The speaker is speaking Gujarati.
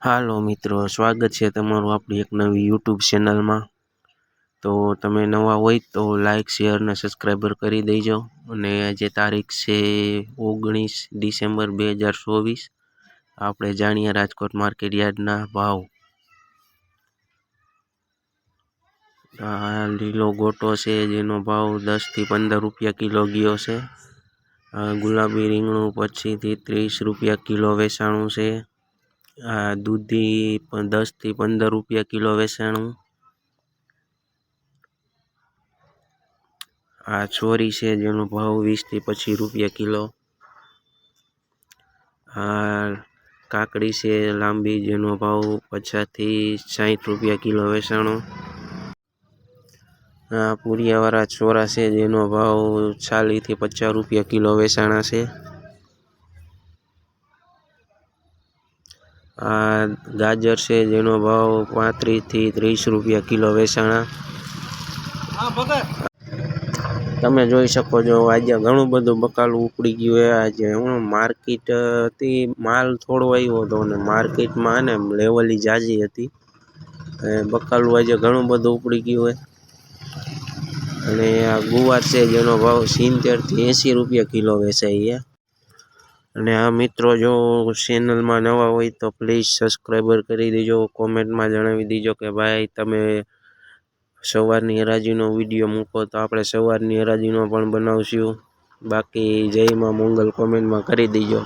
હાલો મિત્રો, સ્વાગત છે તમારું આપણી એક નવી યુટ્યુબ ચેનલમાં તો તમે નવા હોય તો લાઇક શેર અને સબસ્ક્રાઈબર કરી દેજો. અને આજે તારીખ છે ઓગણીસ ડિસેમ્બર બે હજાર ચોવીસ. આપણે જાણીએ રાજકોટ માર્કેટ યાર્ડના ભાવ. આ લીલો ગોટો છે, જેનો ભાવ દસથી પંદર રૂપિયા કિલો ગયો છે. ગુલાબી રીંગણું પચીસથી ત્રીસ રૂપિયા કિલો વેચાણું છે. આ દૂધી દસથી પંદર રૂપિયા કિલો વેચાણું. આ ચોરી છે જેનો ભાવ વીસથી પચીસ રૂપિયા કિલો. આ કાકડી છે લાંબી જેનો ભાવ પચાસથી સાઠ રૂપિયા કિલો વેચાણો. આ પૂરિયાવાળા ચોરા છે જેનો ભાવ ચાલીસથી પચાસ રૂપિયા કિલો વેચાણા છે. આ ગાજર છે જેનો ભાવ પાંત્રીસથી ત્રીસ રૂપિયા કિલો વેચાણા. તમે જોઈ શકો છો આજે ઘણું બધું બકાલું ઉપડી ગયું છે. આજે હું માર્કેટથી માલ થોડો આવ્યો હતો અને માર્કેટમાં ને લેવલી જાજી હતી. બકાલું આજે ઘણું બધું ઉપડી ગયું હોય અને આ ગુવાર છે જેનો ભાવ સિત્તેરથી એંસી રૂપિયા કિલો વેચાઈ છે. અને આ મિત્રો, જો ચેનલમાં નવા હોય તો પ્લીઝ સબસ્ક્રાઈબર કરી દેજો, કોમેન્ટમાં જણાવી દેજો કે ભાઈ તમે સવારની હરાજીનો વીડિયો મૂકો તો આપણે સવારની હરાજીનો પણ બનાવશું. બાકી જયમાં મંગલ, કોમેન્ટમાં કરી દેજો.